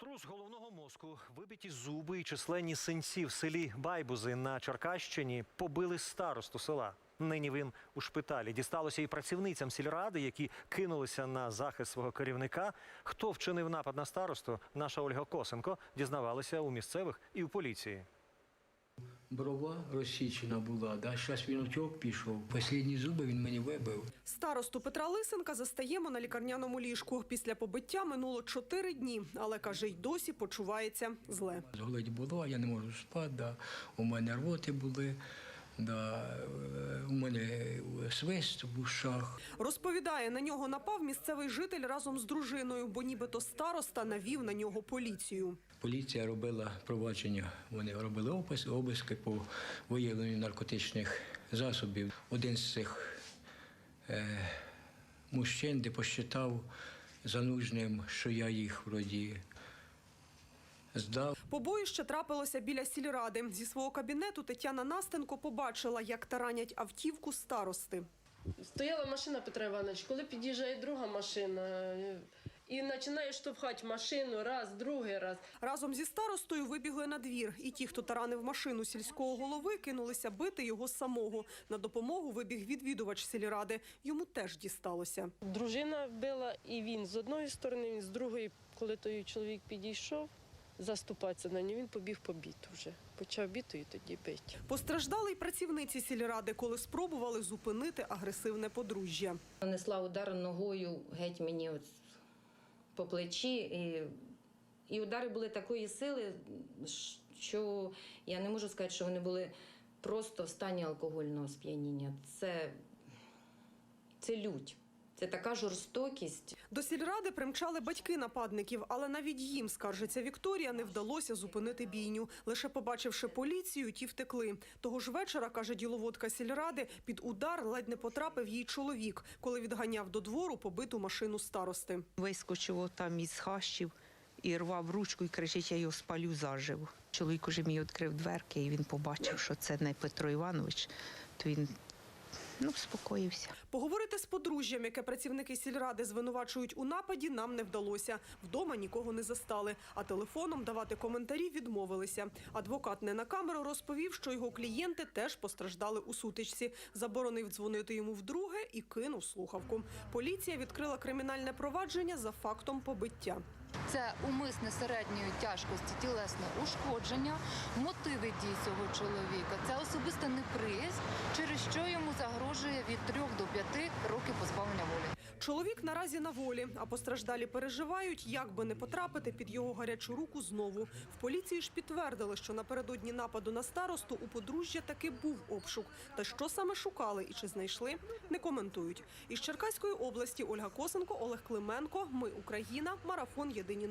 Струс головного мозку, вибиті зуби і численні синці в селі Байбузи на Черкащині побили старосту села. Нині він у шпиталі. Дісталося і працівницям сільради, які кинулися на захист свого керівника. Хто вчинив напад на старосту? Наша Ольга Косенко дізнавалася у місцевих і у поліції. Брова розсічена була, да? зараз він утік пішов. Останні зуби він мені вибив. Старосту Петра Лисенка застаємо на лікарняному ліжку. Після побиття минуло чотири дні, але каже, й досі почувається зле. Зголить було, я не можу спати, да? у мене рвоти були, да? е, у мене свист в ушах. Розповідає, на нього напав місцевий житель разом з дружиною, бо нібито староста навів на нього поліцію. Поліція робила провадження, вони робили опис, обиски по виявленню наркотичних засобів. Один з цих е, мужчин, де посчитав за нужним, що я їх вроді здав. Побоїще трапилося біля сільради. Зі свого кабінету Тетяна Настенко побачила, як таранять автівку старости. Стояла машина Петра Івановича, коли під'їжджає друга машина і починає штовхати машину раз, другий раз. Разом зі старостою вибігли на двір, і ті, хто таранив машину сільського голови, кинулися бити його самого. На допомогу вибіг відвідувач сільради. Йому теж дісталося. Дружина била, і він з одної сторони, він з другої, коли той чоловік підійшов заступатися на нього, він побіг по біту вже. Почав біту і тоді бить. Постраждали й працівниці сільради, коли спробували зупинити агресивне подружжя. Нанесла удар ногою геть мені от по плечі. І, і удари були такої сили, що я не можу сказати, що вони були просто в стані алкогольного сп'яніння. Це, це лють. Це така жорстокість. До сільради примчали батьки нападників, але навіть їм, скаржиться Вікторія, не вдалося зупинити бійню. Лише побачивши поліцію, ті втекли. Того ж вечора, каже діловодка сільради, під удар ледь не потрапив їй чоловік, коли відганяв до двору побиту машину старости. Вискочив там із хащів і рвав ручку і кричить, я його спалю заживо. Чоловік уже мій відкрив дверки, і він побачив, що це не Петро Іванович, то він ну, спокоївся. Поговорити з подружжям, яке працівники сільради звинувачують у нападі, нам не вдалося. Вдома нікого не застали, а телефоном давати коментарі відмовилися. Адвокат не на камеру розповів, що його клієнти теж постраждали у сутичці. Заборонив дзвонити йому вдруге і кинув слухавку. Поліція відкрила кримінальне провадження за фактом побиття. Це умисне середньої тяжкості тілесне ушкодження, мотиви дій цього чоловіка. Це особиста неприязнь, через що йому загрожує від 3 до 5 років позбавлення волі. Чоловік наразі на волі, а постраждалі переживають, як би не потрапити під його гарячу руку знову. В поліції ж підтвердили, що напередодні нападу на старосту у подружжя таки був обшук. Та що саме шукали і чи знайшли, не коментують. Із Черкаської області Ольга Косенко, Олег Клименко. Ми Україна. Марафон. Єдині